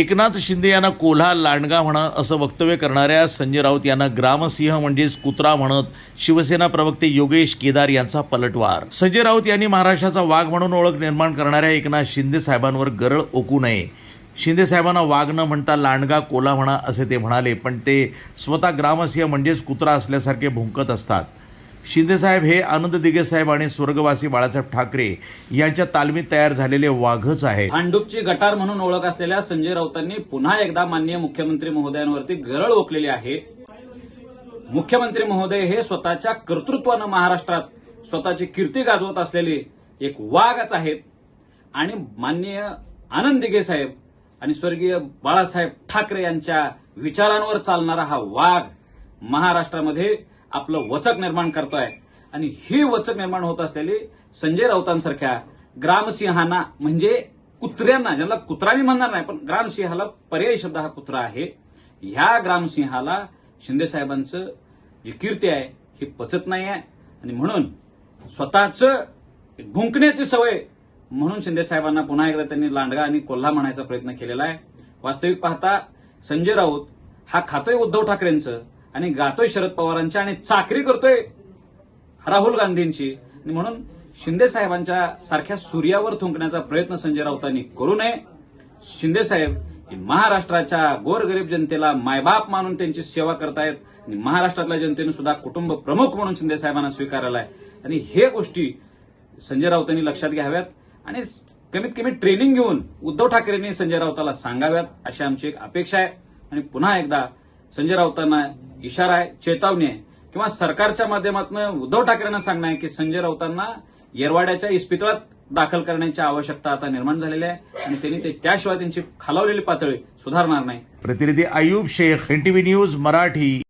एकनाथ शिंदे यांना कोल्हा लांडगा म्हणा असं वक्तव्य करणाऱ्या संजय राऊत यांना ग्रामसिंह म्हणजेच कुत्रा म्हणत शिवसेना प्रवक्ते योगेश केदार यांचा पलटवार. संजय राऊत यांनी महाराष्ट्राचा वाघ म्हणून ओळख निर्माण करणाऱ्या एकनाथ शिंदे साहेबांवर गरळ ओकू नये. शिंदे साहेबांना वाघ न म्हणता लांडगा कोल्हा म्हणा असे ते म्हणाले पण ते स्वतः ग्रामसिंह म्हणजेच कुत्रा असल्यासारखे भुंकत असतात. शिंदेसाहेब हे आनंद दिगे साहेब आणि स्वर्गवासी बाळासाहेब ठाकरे यांच्या तालमीत तयार झालेले वाघच आहे. भांडूपची गटार म्हणून ओळख असलेल्या संजय राऊतांनी पुन्हा एकदा माननीय मुख्यमंत्री महोदयांवरती गरळ ओकलेली आहे. मुख्यमंत्री महोदय हे स्वतःच्या कर्तृत्वानं महाराष्ट्रात स्वतःची कीर्ती गाजवत असलेले एक वाघच आहेत. आणि माननीय आनंद दिघे साहेब आणि स्वर्गीय बाळासाहेब ठाकरे यांच्या विचारांवर चालणारा हा वाघ महाराष्ट्रामध्ये आपलं वचक निर्माण करतोय. आणि हे वचक निर्माण होत असलेली संजय राऊतांसारख्या ग्रामसिंहांना म्हणजे कुत्र्यांना ज्याला कुत्रा मी म्हणणार नाही पण ग्रामसिंहाला पर्यायी शब्द हा कुत्रा आहे. ह्या ग्रामसिंहाला शिंदे साहेबांचं जी कीर्ती आहे ही पचत नाही आहे. आणि म्हणून स्वतःच भुंकण्याची सवय म्हणून शिंदे साहेबांना पुन्हा एकदा त्यांनी लांडगा आणि कोल्हा म्हणायचा प्रयत्न केलेला आहे. वास्तविक पाहता संजय राऊत हा खातोय उद्धव ठाकरेंचं आणि गातोय शरद पवारांची आणि चाकरी करतोय राहुल गांधींची. आणि म्हणून शिंदे साहेबांच्या सारख्या सूर्यावर थुंकण्याचा प्रयत्न संजय राऊतांनी करू नये. शिंदे साहेब हे महाराष्ट्राच्या गोरगरीब जनतेला मायबाप मानून त्यांची सेवा करतायत. आणि महाराष्ट्रातल्या जनतेने सुद्धा कुटुंब प्रमुख म्हणून शिंदे साहेबांना स्वीकारला आहे. आणि हे गोष्टी संजय राऊतांनी लक्षात घ्याव्यात. आणि कमीत कमी ट्रेनिंग घेऊन उद्धव ठाकरेंनी संजय राऊताला सांगाव्यात अशी आमची एक अपेक्षा आहे. आणि पुन्हा एकदा संजय राऊतांना इशारा आहे चेतावणी आहे. किंवा सरकारच्या माध्यमातून उद्धव ठाकरेंना सांगणं आहे की संजय राऊतांना येरवाड्याच्या इस्पितळात दाखल करण्याची आवश्यकता आता निर्माण झालेली आहे आणि त्यांनी ते त्याशिवाय त्यांची खालावलेली पातळी सुधारणार नाही. प्रतिनिधी आयुब शेख एनटीव्ही न्यूज मराठी.